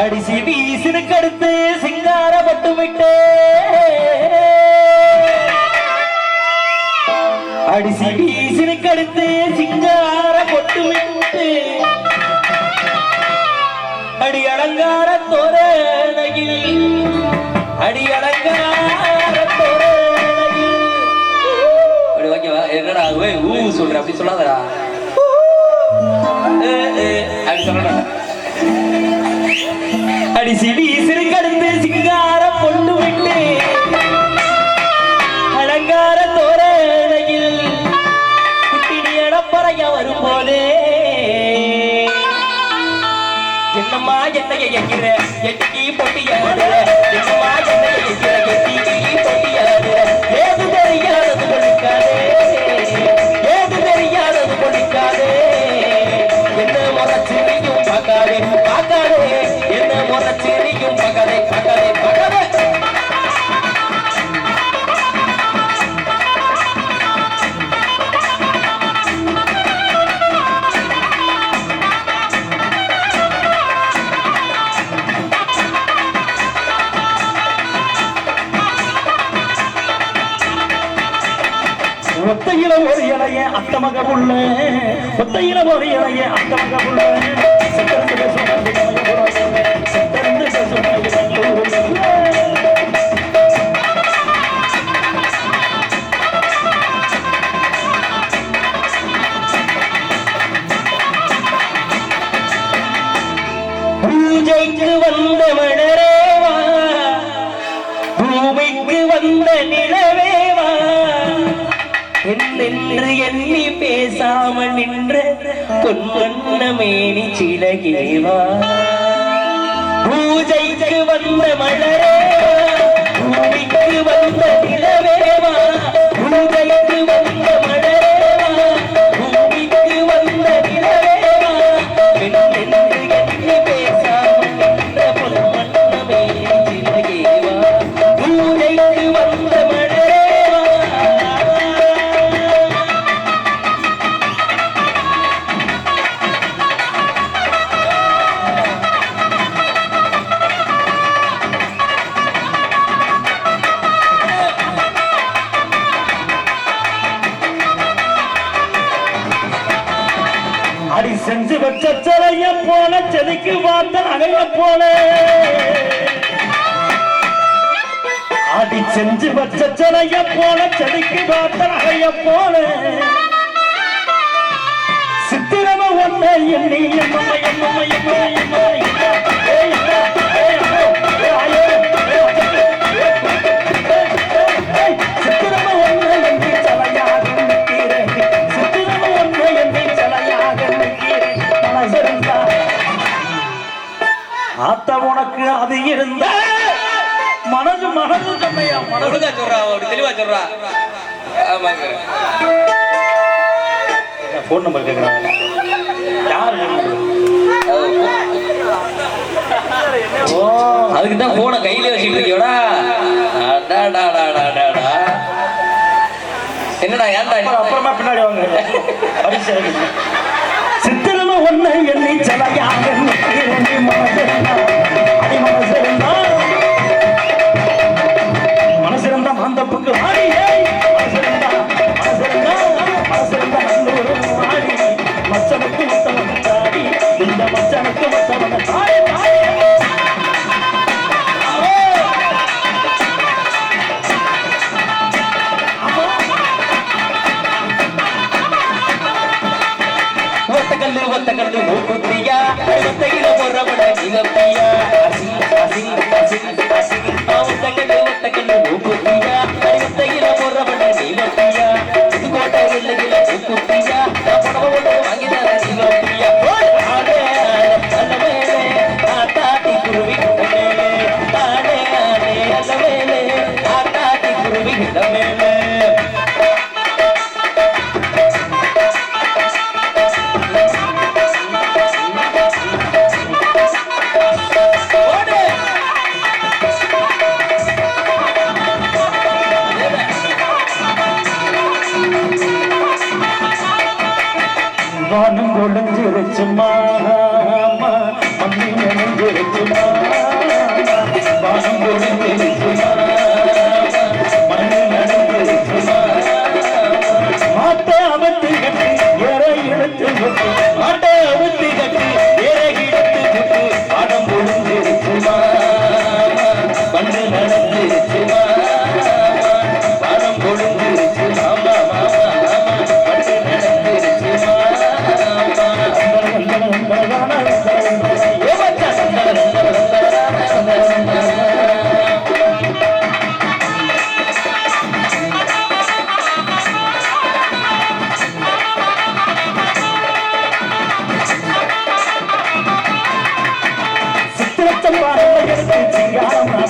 அடிசி வீசினுக்கு அடுத்து சிங்காரப்பட்டு விட்டே அடிசி வீசினுக்கு அடுத்து சிங்காரப்பட்டு விட்டு அடி அலங்கார தோரணையில் அடி அலங்கார தோரணையில் அப்படி ஓகேவா? என்னடா ஊ சொல்ற அப்படி சொல்லாதடா. அப்படி சொல்லடா அடி சிவி சிறுகடுத்து சிங்கார பொண்ணு விட்டு அலங்கார தோரணையில் குட்டினி எடப்பறைய வரும்போதே. என்னம்மா என்னைய எங்கிற எட்டி பொட்டியாடுற ஒத்தையில ஒரு இலைய அத்தமக புள்ள ஒத்தையில ஒரு இலைய அத்தமக புள்ள பூஜைக்கு வந்த மணரேவா பூமிக்கு வந்த நிலவேவா என்னென்று எண்ணி பேசாமல் நின்ற பொன்வண்ண மேனி சிலகேவா பூஜைக்கு வந்த மலரே செஞ்சு வச்ச சிலைய போல செதுக்கி பார்த்த நகைய போல அடி செஞ்சு வச்ச சிலைய போல செதுக்கி பார்த்த நகைய போல சித்திரம ஒன்ன எண்ணி எம்ம எம்ம எம்ம எம்ம ஒழுங்கா சொல்றா அப்படி தெளிவா சொல்றா. ஆமாங்க. போன் நம்பர் கேட்கறாங்க யார் ஓ அதுக்கு தான் போனை கையில வச்சுட்டு இருக்கியோடா. என்னடா ஏன்டா அப்புறம் அப்புறமா பின்னாடி வாங்க. சித்திரம ஒண்ணு எண்ணி சலையாக ಕಲ್ಲು ಒತ್ತ ಕಲ್ಲು ಹೋಗುತ್ತೀಯ ತೆಗಿದ ಹೊರಬಡ ನಿಗಪ್ಪಿಯ ಹಸಿ ಹಸಿ ಹಸಿ ಹಸಿ ಒತ್ತ ಕಲ್ಲು ಒತ್ತ நெஞ்சிருச்சுமா மம்மி நெஞ்சிருச்சுமா வாசம் நெஞ்சிருச்சு சிங்காரம்.